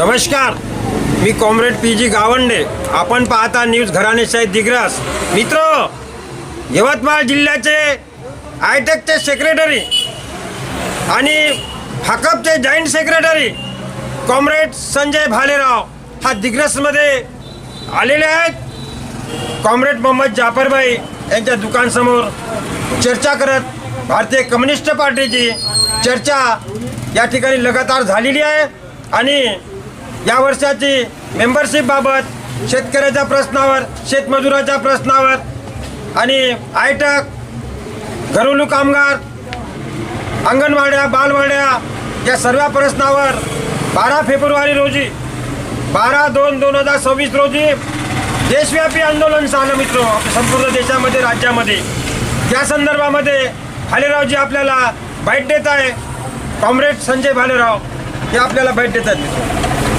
नमस्कार. मी comrade P G Gawande. आपण पाहता न्यूज घराणेशाही दिग्रस. मित्र यवतमाळ जिल्ह्याचे आयटेकचे सेक्रेटरी आणि हकपचे joint secretary comrade Sanjay Bhalerao हा दिग्रसमध्ये आलेले आहेत. कॉम्रेड मोहम्मद जाफरभाई यांच्या दुकानसमोर चर्चा करत भारतीय कम्युनिस्ट पार्टीची चर्चा या ठिकाणी लगातार झालेली आहे. आणि या वर्षाची मेंबरशिपबाबत शेतकऱ्याच्या प्रश्नावर शेतमजुराच्या प्रश्नावर आणि आयटक घरेलू कामगार अंगणवाड्या बालवाड्या या सर्व प्रश्नावर बारा फेब्रुवारी रोजी बारा दोन दोन हजार सव्वीस रोजी देशव्यापी आंदोलन झालं मित्र संपूर्ण देशामध्ये राज्यामध्ये. त्या संदर्भामध्ये भालेरावजी आपल्याला भेट देत आहे. कॉम्रेड संजय भालेराव हे आपल्याला भेट देत आहेत मित्र.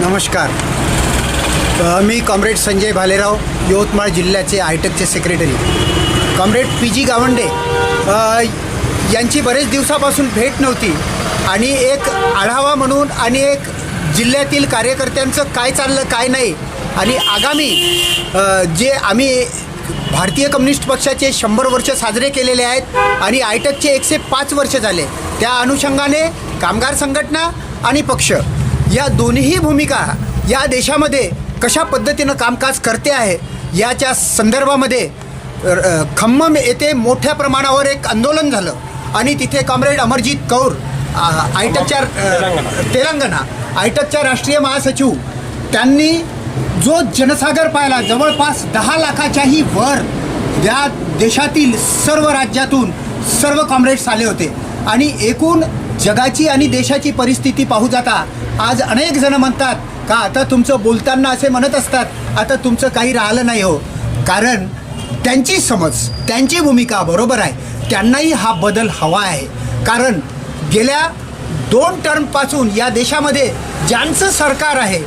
नमस्कार. मी कॉम्रेड संजय भालेराव यवतमाळ जिल्ह्याचे आयटकचे secretary comrade P G Gawande यांची बरेच दिवसापासून भेट नव्हती आणि एक आढावा म्हणून आणि एक जिल्ह्यातील कार्यकर्त्यांचं काय चाललं काय नाही आणि आगामी जे आम्ही भारतीय कम्युनिस्ट पक्षाचे शंभर वर्ष साजरे केलेले आहेत आणि आयटकचे एकशे पाच वर्ष झाले त्या अनुषंगाने कामगार संघटना आणि पक्ष या दोन्ही भूमिका या देशामध्ये कशा पद्धतीनं कामकाज करते आहे याच्या संदर्भामध्ये खम्मम येथे मोठ्या प्रमाणावर एक आंदोलन झालं. आणि तिथे कॉम्रेड अमरजित कौर आयटकच्या. तेलंगणा. आयटकच्या राष्ट्रीय महासचिव. त्यांनी जो जनसागर पाहिला जवळपास दहा लाखाच्याही वर या देशातील सर्व राज्यातून सर्व कॉम्रेड्स आले होते. आणि एकूण जगाची आणि देशाची परिस्थिती पाहू जाता. आज अनेक जण म्हणतात का आता तुमचं बोलताना असे म्हणत असतात? आता तुमचं काही राहिलं नाही हो. कारण त्यांची समज त्यांची भूमिका बरोबर आहे. त्यांनाही हा बदल हवा आहे. कारण गेल्या दोन टर्मपासून या देशामध्ये ज्यांचं सरकार आहे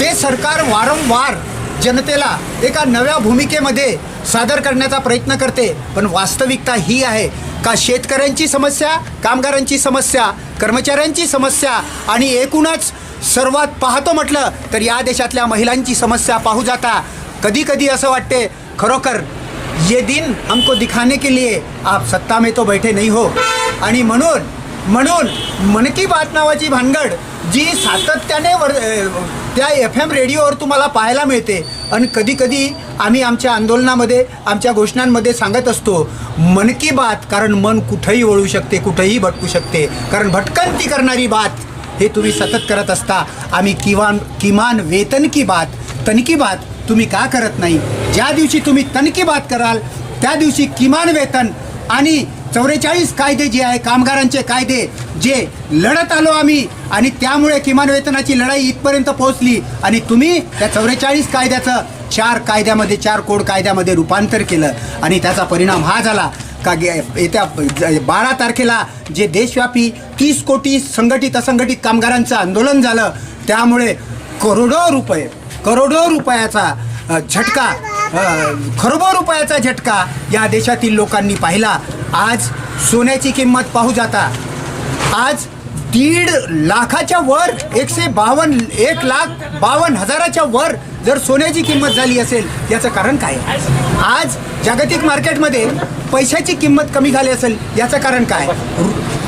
ते सरकार वारंवार जनतेला एका नव्या भूमिकेमध्ये सादर करण्याचा प्रयत्न करते. पण वास्तविकता ही आहे. का शेतकऱ्यांची समस्या कामगारांची समस्या कर्मचाऱ्यांची समस्या आणि एकूणच सर्वात पाहतो म्हटलं तर या देशातल्या महिलांची समस्या पाहू जाता. कधी कधी असं वाटते खरोखर ये दिन हमको दिखाने के लिए आप सत्ता में तो बैठे नहीं हो. आणि म्हणून म्हणून मन की बात नावाची भानगड जी सातत्याने वर त्या एफ एम रेडिओवर तुम्हाला पाहायला मिळते. आणि कधी कधी आम्ही आमच्या आंदोलनामध्ये आमच्या घोषणांमध्ये सांगत असतो मन की बात कारण मन कुठंही वळू शकते कुठंही भटकू शकते. कारण भटकंती करणारी बात हे तुम्ही सतत करत असता. आम्ही किमान किमान वेतन की बात तनकी बात तुम्ही का करत नाही? ज्या दिवशी तुम्ही तनकी बात कराल त्या दिवशी किमान वेतन आणि चौवेचाळीस कायदे जे आहे कामगारांचे कायदे जे लढत आलो आम्ही आणि त्यामुळे किमान वेतनाची लढाई इथपर्यंत पोहोचली आणि तुम्ही त्या चौवेचाळीस कायद्याचं चार कायद्यामध्ये चार कोड कायद्यामध्ये रूपांतर केलं आणि त्याचा परिणाम हा झाला का गे येत्या बारा तारखेला जे देशव्यापी तीस कोटी संघटित असंघटित कामगारांचं आंदोलन झालं त्यामुळे करोडो रुपये करोडो रुपयाचा झटका खरोबर रुपयाचा झटका या देशातील लोकांनी पाहिला. आज सोन्याची किंमत पाहू जाता. आज दीड लाखाच्या वर एकशे बावन्न एक लाख बावन्न हजाराच्या वर जर सोन्याची किंमत झाली असेल याचं कारण काय? आज जागतिक मार्केटमध्ये पैशाची किंमत कमी झाली असेल याचं कारण काय?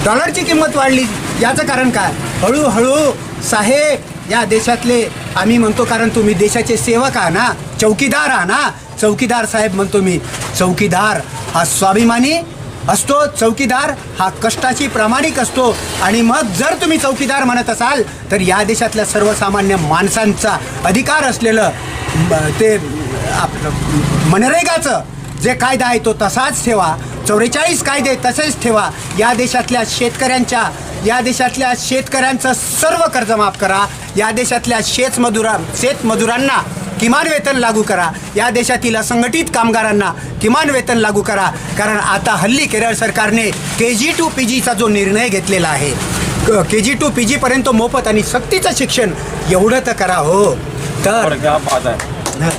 डॉलरची किंमत वाढली याचं कारण काय? हळूहळू साहेब या देशातले आम्ही म्हणतो कारण तुम्ही देशाचे सेवक आहा ना? चौकीदार हा? ना चौकीदार साहेब म्हणतो मी चौकीदार हा स्वाभिमानी असतो चौकीदार हा कष्टाची प्रामाणिक असतो. आणि मग जर तुम्ही चौकीदार म्हणत असाल तर या देशातल्या सर्वसामान्य माणसांचा अधिकार असलेलं ते आपलं मनरेगाचं जे कायदा आहे तो तसाच ठेवा. चौवेचाळीस कायदे तसेच ठेवा. या देशातल्या शेतकऱ्यांच्या या देशातल्या शेतकऱ्यांचं सर्व कर्ज माफ करा. या देशातल्या शेतमजुरा शेतमजुरांना किमान वेतन लागू करा. या देशातील असंघटित कामगारांना किमान वेतन लागू करा. कारण आता हल्ली केरळ सरकारने के जी टू पी जीचा जो निर्णय घेतलेला आहे के जी टू पी जीपर्यंत मोफत आणि सक्तीचं शिक्षण एवढं तर करा हो. तर आहे.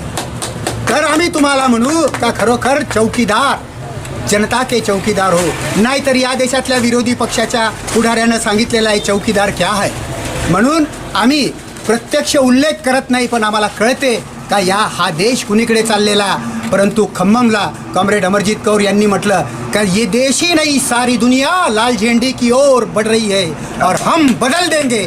तर आम्ही तुम्हाला म्हणू का खरोखर चौकीदार जनता के चौकीदार हो. नाहीतर या देशातल्या विरोधी पक्षाच्या पुढाऱ्यानं सांगितलेलं आहे चौकीदार क्या है? म्हणून आम्ही प्रत्यक्ष उल्लेख करत नाही, पण आम्हाला कळते का या, हा देश कुणीकडे चाललेला? परंतु खम्ममला कॉम्रेड अमरजीत कौर यांनी म्हटलं, का ये देश ही नहीं, सारी दुनिया लाल झंडे की ओर बढ़ रही है और हम बदल देंगे।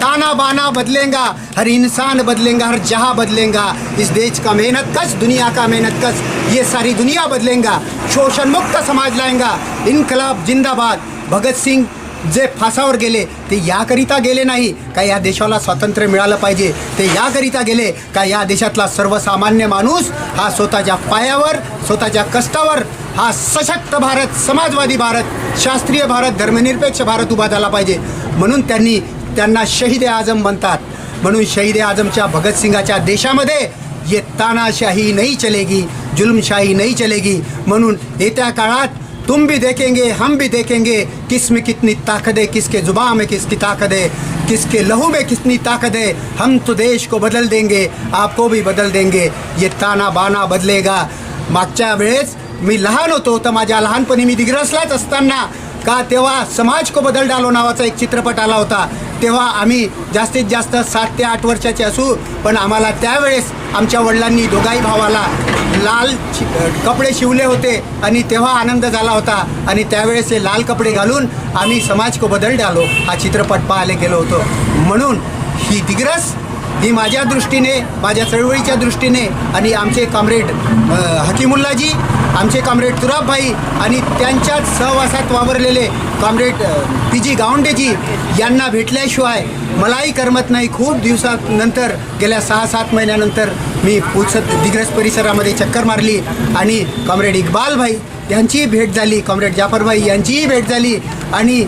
ताना बाना बदलेगा, हर इंसान बदलेगा, हर जहाँ बदलेगा। इस देश का मेहनत कश दुनिया का मेहनत कश ये सारी दुनिया बदलेगा। शोषण मुक्त समाज लाएगा। इनकलाब जिंदाबाद। भगत सिंग जे फासावर गेले ते याकरिता गेले नाही. का या देशाला स्वातंत्र्य मिळालं पाहिजे? ते याकरिता गेले. का या देशातला सर्वसामान्य माणूस हा स्वतःच्या पायावर स्वतःच्या कष्टावर हा सशक्त भारत समाजवादी भारत शास्त्रीय भारत धर्मनिरपेक्ष भारत उभा झाला पाहिजे. म्हणून त्यांनी त्यांना शहीद ए आजम म्हणतात. म्हणून शहीद ए आजमच्या भगतसिंगाच्या देशामध्ये ये तानाशाही नाही चलेगी जुलमशाही नहीं चलेगी. म्हणून येत्या काळात तुम भी देखेंगे हम भी देखेंगे किस में कितनी ताकत है किसके जुबान में किसकी ताकत है किसके लहू में कितनी ताकत है। हम तो देश को बदल देंगे आपको भी बदल देंगे। ये ताना बाना बदलेगा। मागच्या वेळेस मी लहान होतो तर माझ्या लहानपणी मी दिग्रसलाच असताना का तेव्हा समाज को बदल डालो नावाचा एक चित्रपट आला होता. तेव्हा आम्ही जास्तीत जास्त सात ते आठ वर्षाचे असू पण आम्हाला त्यावेळेस आमच्या वडिलांनी दोघाही भावाला लाल शि- कपडे शिवले होते आणि तेव्हा आनंद झाला होता. आणि त्यावेळेस हे लाल कपडे घालून आम्ही समाज को बदल डालो हा चित्रपट पाहायला गेलो होतो. म्हणून ही दिग्रस ही माझ्या दृष्टीने माझ्या चळवळीच्या दृष्टीने आणि आमचे कॉम्रेड हकीमुल्लाजी आमचे कॉम्रेड तुराबभाई आणि त्यांच्याच सहवासात वावरलेले कॉम्रेड पी जी गावंडेजी यांना भेटल्याशिवाय मलाही करमत नाही. खूप दिवसानंतर गेल्या सहा सात महिन्यानंतर मी पुसत दिग्रस परिसरामध्ये चक्कर मारली आणि कॉम्रेड इकबालभाई यांचीही भेट झाली कॉम्रेड जाफरभाई यांचीही भेट झाली आणि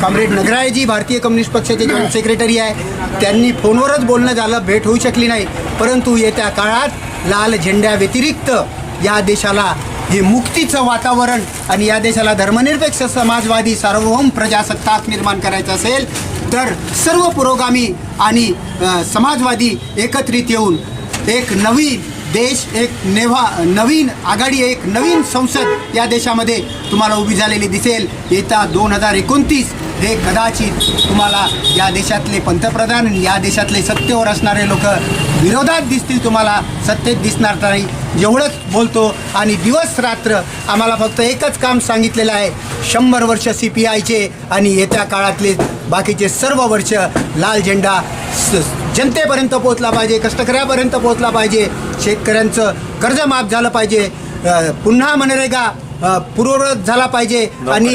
कॉम्रेड नगराळेजी भारतीय कम्युनिस्ट पक्षाचे जॉईंट सेक्रेटरी आहे त्यांनी फोनवरच बोलणं झालं भेट होऊ शकली नाही. परंतु येत्या काळात लाल झेंड्याव्यतिरिक्त या देशाला हे मुक्तीचं वातावरण आणि या देशाला धर्मनिरपेक्ष समाजवादी सार्वभौम प्रजासत्ताक निर्माण करायचं असेल तर सर्व पुरोगामी आणि समाजवादी एकत्रित येऊन एक नवीन देश एक नेव्हा नवीन आघाडी एक नवीन संसद या देशामध्ये तुम्हाला उभी झालेली दिसेल. येत्या दोन हजार एकोणतीस हे कदाचित तुम्हाला या देशातले पंतप्रधान आणि या देशातले सत्तेवर असणारे लोक विरोधात दिसतील तुम्हाला. सत्तेत दिसणार नाही एवढंच बोलतो. आणि दिवस रात्र आम्हाला फक्त एकच काम सांगितलेलं आहे शंभर वर्ष सी पी आयचे आणि येत्या काळातले बाकीचे सर्व वर्ष लाल झेंडा स- जनतेपर्यंत पोहोचला पाहिजे कष्टकऱ्यापर्यंत पोहोचला पाहिजे शेतकऱ्यांचं कर्ज माफ झालं पाहिजे पुन्हा मनरेगा पूर्ववत झाला पाहिजे आणि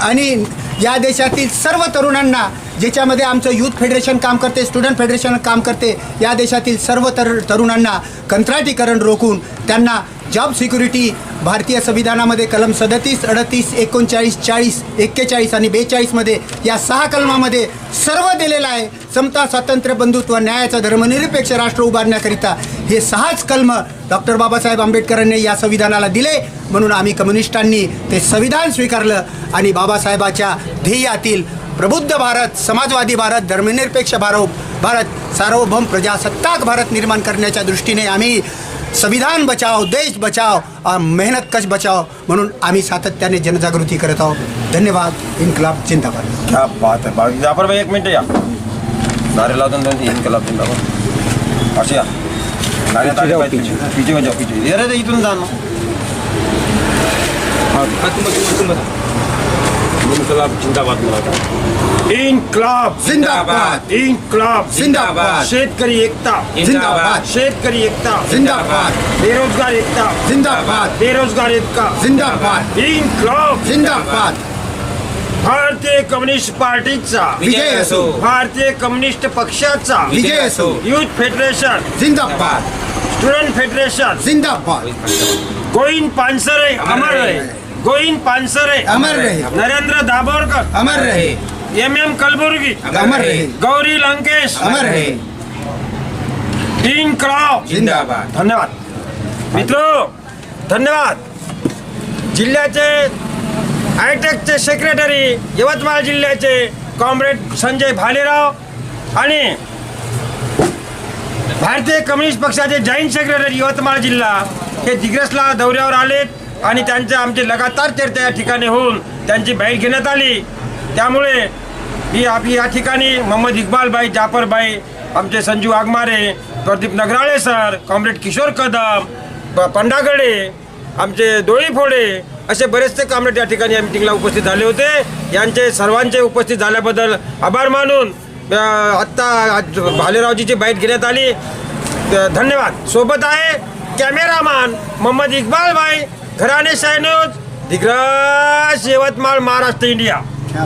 आणि या देशातील सर्व तरुणांना ज्याच्यामध्ये आमचं युथ फेडरेशन काम करते स्टुडंट फेडरेशन काम करते या देशातील सर्व तर तरुणांना कंत्राटीकरण रोखून त्यांना जॉब सिक्युरिटी भारतीय संविधानामध्ये कलम सदतीस अडतीस एकोणचाळीस चाळीस एक्केचाळीस आणि बेचाळीसमध्ये या सहा कलमामध्ये सर्व दिलेलं आहे. समता स्वातंत्र्य बंधुत्व न्यायाचा धर्मनिरपेक्ष राष्ट्र उभारण्याकरिता हे सहाच कलम डॉक्टर बाबासाहेब आंबेडकरांनी या संविधानाला दिले. म्हणून आम्ही कम्युनिस्टांनी ते संविधान स्वीकारलं आणि बाबासाहेबाच्या ध्येयातील प्रबुद्ध भारत समाजवादी भारत धर्मनिरपेक्ष भारत भारत सार्वभौम प्रजासत्ताक भारत निर्माण करण्याच्या दृष्टीने आम्ही संविधान बचाव देश बचाव और मेहनत कश बचाव म्हणून आम्ही सातत्याने जनजागृती करत आहोत. धन्यवाद इन्कलाब जिंदाबाद. क्या बात आहे बाकी जाफर भाई एक मिनिट या। नारे लावतो दोन तीन कलाब जिंदाबाद। असे या नारे पाहिजे। पिचे जाऊ पिचे ये रे ते इथून जा ना। इन्क्लाब जिंदाबाद. इन्क्लाब जिंदाबाद. शेतकरी एकता. जिंदाबाद. शेतकरी एकता. जिंदाबाद. बेरोजगार एकता. जिंदाबाद. बेरोजगार एकता. जिंदाबाद. इन्क्लाब जिंदाबाद. भारतीय कम्युनिस्ट पार्टीचा. विजय असो. भारतीय कम्युनिस्ट पक्षाचा. विजय असो. Youth federation. जिंदाबाद. Student federation. जिंदाबाद. गोविंद पानसरे अमर रहे. गोविंद पानसरे. अमर रहे. नरेंद्र दाभोळकर. अमर रहे. M M Kalaburagi. अमर रहे. गौरी लंकेश. अमर रहे. तीन क्राव. जिंदाबाद. धन्यवाद. मित्र धन्यवाद. जिल्ह्याचे आयटेकचे सेक्रेटरी यवतमाळ जिल्ह्याचे कॉम्रेड संजय भालेराव आणि भारतीय कम्युनिस्ट पक्षाचे जॉईंट सेक्रेटरी यवतमाळ जिल्हा हे दिग्रसला दौऱ्यावर आलेत. आणि त्यांच्या आमची लगातार चर्चा या ठिकाणी होऊन त्यांची भेट घेण्यात आली. त्यामुळे ही आपली या ठिकाणी मोहम्मद इकबालबाई जाफरबाई आमचे संजू वाघमारे प्रदीप नगराळे सर कॉम्रेड किशोर कदम प- पंडागडे आमचे डोळी फोडे असे बरेचसे कॉम्रेड या ठिकाणी या मिटिंगला उपस्थित झाले होते. यांचे सर्वांचे उपस्थित झाल्याबद्दल आभार मानून आत्ता आज भालेरावजीची बाईट घेण्यात आली. धन्यवाद. सोबत आहे कॅमेरामॅन मोहम्मद इकबालबाई. भाई घराणे शाह न्यूज दिग्रस यवतमाळ महाराष्ट्र इंडिया क्या